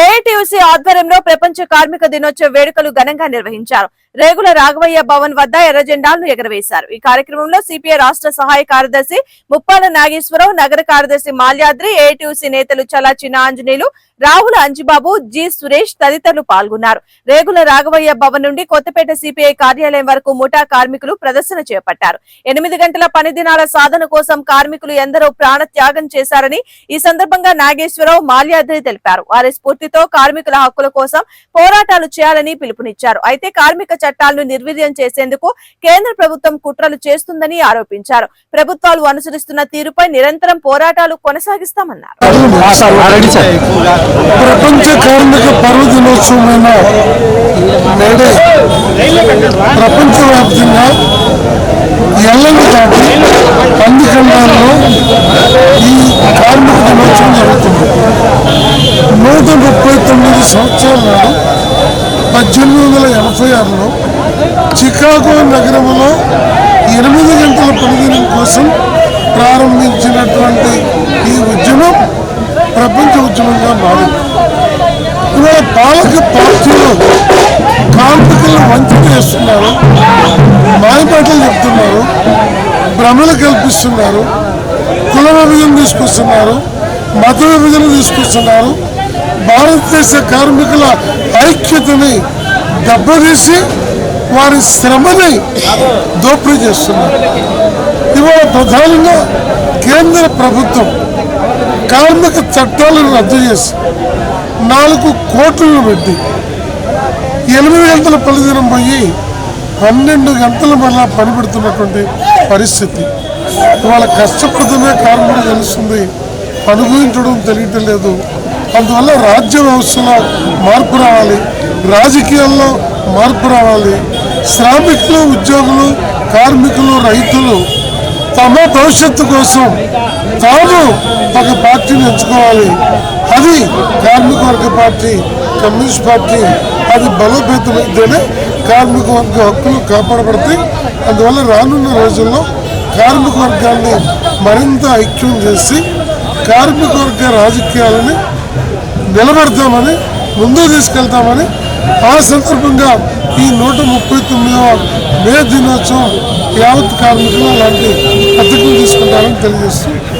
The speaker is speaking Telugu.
ఏఐటియుసి ఆధ్వర్యంలో ప్రపంచ కార్మిక దినోత్సవ వేడుకలు ఘనంగా నిర్వహించారు. రేగుల రాఘవయ్య భవన్ వద్ద ఎర్రజెండాలను ఎగరవేశారు. ఈ కార్యక్రమంలో సిపిఐ రాష్ట్ర సహాయ కార్యదర్శి ముప్పాల నాగేశ్వరరావు నగర కార్యదర్శి మాల్యాద్రి ఏఐటియుసి నేతలు చలా చిన్న ఆంజనేయులు రాహుల అంజిబాబు జి సురేష్ తదితరులు పాల్గొన్నారు. రేగుల రాఘవయ్య భవన్ నుండి కొత్తపేట సిపిఐ కార్యాలయం వరకు ముఠా కార్మికులు ప్రదర్శన చేపట్టారు. ఎనిమిది గంటల పని దినాల సాధన కోసం కార్మికులు ఎందరో ప్రాణ త్యాగం చేశారని ఈ సందర్భంగా నాగేశ్వరరావు మాల్యాద్రి తెలిపారు. వారి స్ఫూర్తితో కార్మికుల హక్కుల కోసం పోరాటాలు చేయాలని పిలుపునిచ్చారు. అయితే కార్మిక చట్టాలను నిర్వీర్యం చేసేందుకు కేంద్ర ప్రభుత్వం కుట్రలు చేస్తుందని ఆరోపించారు. ప్రభుత్వాలు అనుసరిస్తున్న తీరుపై నిరంతరం పోరాటాలు కొనసాగిస్తామన్నారు. ప్రపంచ కార్మిక పర్వదినోత్సవమైన నేడే ప్రపంచవ్యాప్తంగా ఎల్లని దాటి అన్ని ఖండాల్లో ఈ కార్మిక దినోత్సవం జరుగుతుంది. నూట ముప్పై తొమ్మిది సంవత్సరాల నాడు పద్దెనిమిది వందల ఎనభై ఆరులో చికాగో నగరంలో ఎనిమిది గంటల పనిదినం కోసం ప్రారంభించినటువంటి ఈ ఉద్యమం ప్రపంచ ఉద్యమంగా మారింది. ఇవాళ పాలక పార్టీలు కార్మికులను వంచన చేస్తున్నారు మాయపాటలు చెప్తున్నారు భ్రమలు కల్పిస్తున్నారు కుల విభజన తీసుకొస్తున్నారు మత విభజన తీసుకొస్తున్నారు భారతదేశ కార్మికుల ఐక్యతని దెబ్బతీసి వారి శ్రమని దోపిడీ చేస్తున్నారు. ఇవాళ ప్రధానంగా కేంద్ర ప్రభుత్వం కార్మిక చట్టాలను రద్దు చేసి నాలుగు కోట్లను పెట్టి ఎనిమిది గంటల పనిదినం పోయి పన్నెండు గంటల మళ్ళా పనిపెడుతున్నటువంటి పరిస్థితి. ఇవాళ కష్టపడుతున్న కార్మికుడు తెలుస్తుంది. అనుభవించడం తెలియటం లేదు. అందువల్ల రాజ్య వ్యవస్థలో మార్పు రావాలి. రాజకీయాల్లో మార్పు రావాలి. శ్రామికులు ఉద్యోగులు కార్మికులు రైతులు తమ భవిష్యత్తు కోసం తాము ఒక పార్టీని ఎంచుకోవాలి. అది కార్మిక వర్గ పార్టీ కమ్యూనిస్ట్ పార్టీ అది బలోపేతమైతేనే కార్మిక వర్గ హక్కులు కాపాడబడతాయి. అందువల్ల రానున్న రోజుల్లో కార్మిక వర్గాన్ని మరింత ఐక్యం చేసి కార్మిక వర్గ రాజకీయాలని నిలబెడతామని ముందు తీసుకెళ్తామని ఆ సందర్భంగా ఈ నూట ముప్పై తొమ్మిదవ మే దినోత్సవం యావత్ కార్మికులు అలాంటి పథకం తీసుకుంటారని తెలియజేస్తుంది